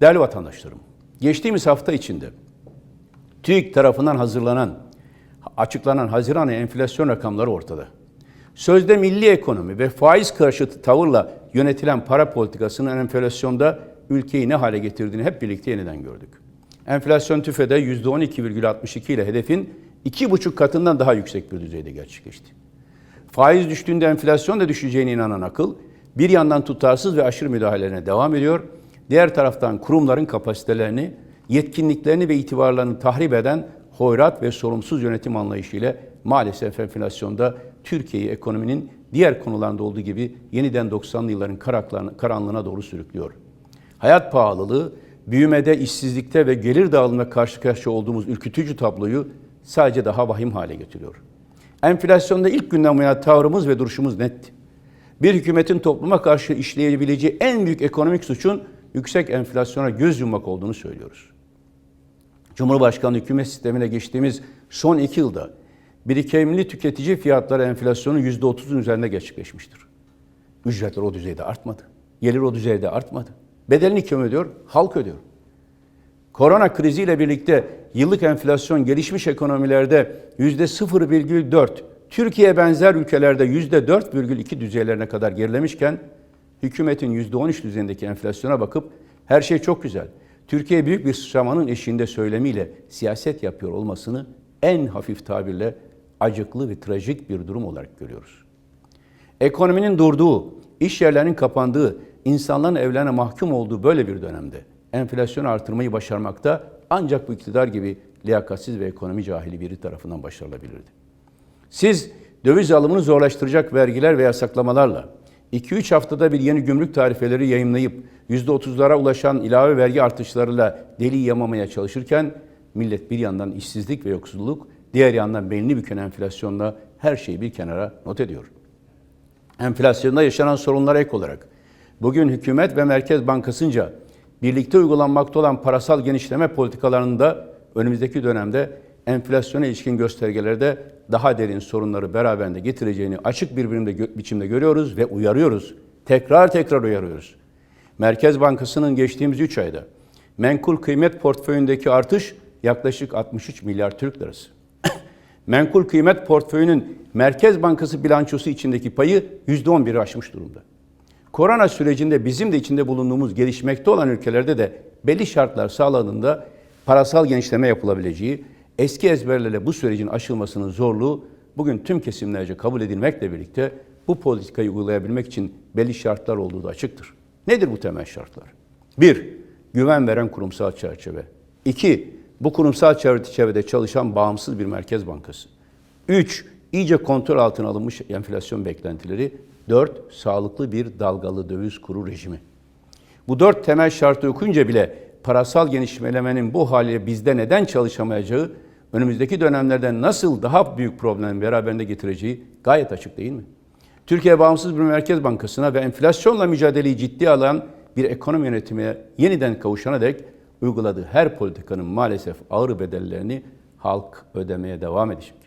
Değerli vatandaşlarım, geçtiğimiz hafta içinde TÜİK tarafından hazırlanan, açıklanan Haziran ayı enflasyon rakamları ortada. Sözde milli ekonomi ve faiz karşıtı tavırla yönetilen para politikasının enflasyonda ülkeyi ne hale getirdiğini hep birlikte yeniden gördük. Enflasyon tüfede %12,62 ile hedefin 2,5 katından daha yüksek bir düzeyde gerçekleşti. Faiz düştüğünde enflasyon da düşeceğine inanan akıl bir yandan tutarsız ve aşırı müdahalelerine devam ediyor. Diğer taraftan kurumların kapasitelerini, yetkinliklerini ve itibarlarını tahrip eden hoyrat ve sorumsuz yönetim anlayışıyla maalesef enflasyonda Türkiye'yi ekonominin diğer konularında olduğu gibi yeniden 90'lı yılların karanlığına doğru sürüklüyor. Hayat pahalılığı, büyümede, işsizlikte ve gelir dağılımına karşı karşıya olduğumuz ürkütücü tabloyu sadece daha vahim hale getiriyor. Enflasyonda ilk günden bu yana tavrımız ve duruşumuz netti. Bir hükümetin topluma karşı işleyebileceği en büyük ekonomik suçun yüksek enflasyona göz yummak olduğunu söylüyoruz. Cumhurbaşkanlığı hükümet sistemine geçtiğimiz son iki yılda birikimli tüketici fiyatları enflasyonu %30'un üzerinde gerçekleşmiştir. Ücretler o düzeyde artmadı. Gelir o düzeyde artmadı. Bedelini kim ödüyor? Halk ödüyor. Korona kriziyle birlikte yıllık enflasyon gelişmiş ekonomilerde yüzde 0,4, Türkiye benzer ülkelerde yüzde 4,2 düzeylerine kadar gerilemişken hükümetin yüzde 13 düzeyindeki enflasyona bakıp her şey çok güzel. Türkiye büyük bir sıçramanın eşiğinde söylemiyle siyaset yapıyor olmasını en hafif tabirle acıklı ve trajik bir durum olarak görüyoruz. Ekonominin durduğu, iş yerlerinin kapandığı, insanların evlerine mahkum olduğu böyle bir dönemde enflasyonu artırmayı başarmakta ancak bu iktidar gibi liyakatsiz ve ekonomi cahili biri tarafından başarılabilirdi. Siz döviz alımını zorlaştıracak vergiler ve yasaklamalarla 2-3 haftada bir yeni gümrük tarifeleri yayınlayıp %30'lara ulaşan ilave vergi artışlarıyla deli yamamaya çalışırken millet bir yandan işsizlik ve yoksulluk, diğer yandan belini büken enflasyonla her şeyi bir kenara not ediyor. Enflasyonda yaşanan sorunlara ek olarak bugün hükümet ve Merkez Bankası'nca birlikte uygulanmakta olan parasal genişleme politikalarında önümüzdeki dönemde enflasyona ilişkin göstergelerde daha derin sorunları beraberinde getireceğini açık bir biçimde görüyoruz ve uyarıyoruz. Tekrar tekrar uyarıyoruz. Merkez Bankası'nın geçtiğimiz 3 ayda menkul kıymet portföyündeki artış yaklaşık 63 milyar Türk lirası. Menkul kıymet portföyünün Merkez Bankası bilançosu içindeki payı %11'i aşmış durumda. Korona sürecinde bizim de içinde bulunduğumuz gelişmekte olan ülkelerde de belli şartlar sağladığında parasal genişleme yapılabileceği, eski ezberlerle bu sürecin aşılmasının zorluğu bugün tüm kesimlerce kabul edilmekle birlikte bu politikayı uygulayabilmek için belli şartlar olduğu da açıktır. Nedir bu temel şartlar? Bir, güven veren kurumsal çerçeve. İki, bu kurumsal çerçevede çalışan bağımsız bir merkez bankası. Üç, iyice kontrol altına alınmış enflasyon beklentileri. Dört, sağlıklı bir dalgalı döviz kuru rejimi. Bu dört temel şartı okuyunca bile parasal genişlemenin bu haliyle bizde neden çalışamayacağı, önümüzdeki dönemlerde nasıl daha büyük problem beraberinde getireceği gayet açık değil mi? Türkiye bağımsız bir merkez bankasına ve enflasyonla mücadeleyi ciddiye alan bir ekonomi yönetimine yeniden kavuşana dek uyguladığı her politikanın maalesef ağır bedellerini halk ödemeye devam edecek.